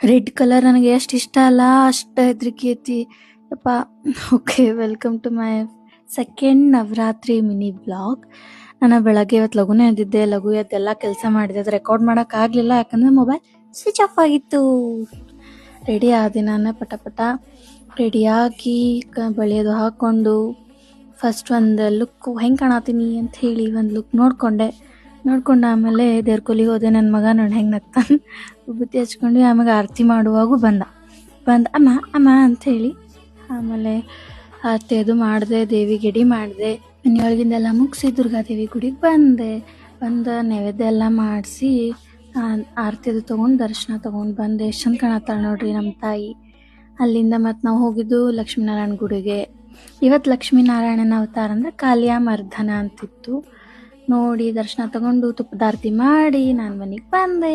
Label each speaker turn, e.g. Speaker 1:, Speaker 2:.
Speaker 1: Red colour ನನಗೆ ಎಷ್ಟು ಇಷ್ಟ ಅಲ್ಲ, ಅಷ್ಟು ಹೆದರಿಕೆ ಐತಿ. ಯಪ್ಪ, okay welcome to my second Navratri mini blog ನಾನು ಬೆಳಗ್ಗೆ ಇವತ್ತು ಲಘುನೇ ಎದ್ದಿದ್ದೆ ಲಘು ಎದ್ದೆಲ್ಲ ಕೆಲಸ ಮಾಡಿದೆ, ಅದು ರೆಕಾರ್ಡ್ ಮಾಡೋಕ್ಕಾಗಲಿಲ್ಲ ಯಾಕಂದರೆ ಮೊಬೈಲ್ ಸ್ವಿಚ್ ಆಫ್ ಆಗಿತ್ತು. ರೆಡಿ ಆದೆ ನಾನು ಪಟ ಪಟ ರೆಡಿಯಾಗಿ ಕ, ಬಳಿಯೋದು ಹಾಕ್ಕೊಂಡು ಫಸ್ಟ್ ಒಂದು ಲುಕ್ ಹೆಂಗೆ ಕಾಣತೀನಿ ಅಂತ ಹೇಳಿ ಒಂದು ಲುಕ್ ನೋಡಿಕೊಂಡೆ. ನೋಡ್ಕೊಂಡು ಆಮೇಲೆ ದೇವ್ರ ಕೊಲಿಗೆ ಹೋದೆ ನನ್ನ ಮಗ ನೋಡಿ ಹೆಂಗೆ ನಗ್ತಾನೆ. ವಿಭೂತಿ ಹಚ್ಕೊಂಡು ಆಮೇಲೆ ಆರತಿ ಮಾಡುವಾಗೂ ಬಂದ. ಬಂದ, ಅಮ್ಮ ಅಮ್ಮ, ಅಂತ ಹೇಳಿ. ಆಮೇಲೆ ಆರತಿ ಅದು ಮಾಡಿದೆ, ದೇವಿ ಗಿಡಿ ಮಾಡಿದೆ. ಮನೆಯೊಳಗಿಂದೆಲ್ಲ ಮುಗಿಸಿ ದುರ್ಗಾದೇವಿ ಗುಡಿಗೆ ಬಂದೆ. ಬಂದು, ನೈವೇದ್ಯ ಎಲ್ಲ ಮಾಡಿಸಿ ಆರತಿ ಅದು ತೊಗೊಂಡು ದರ್ಶನ ತೊಗೊಂಡು ಬಂದೆ. ಎಷ್ಟು ಚಂದ ಕಾಣತ್ತಾಳೆ ನೋಡ್ರಿ ನಮ್ಮ ತಾಯಿ. ಅಲ್ಲಿಂದ ಮತ್ತು ನಾವು ಹೋಗಿದ್ದು ಲಕ್ಷ್ಮೀನಾರಾಯಣ ಗುಡಿಗೆ. ಇವತ್ತು ಲಕ್ಷ್ಮೀನಾರಾಯಣನ ಅವತಾರ ಅಂದ್ರೆ ಕಾಲಿಯ ಮರ್ಧನ ಅಂತಿತ್ತು. ನೋಡಿ ದರ್ಶನ ತಗೊಂಡು ತುಪ್ಪದಾರ್ತಿ ಮಾಡಿ ನಾನು ಮನೆಗೆ ಬಂದೆ.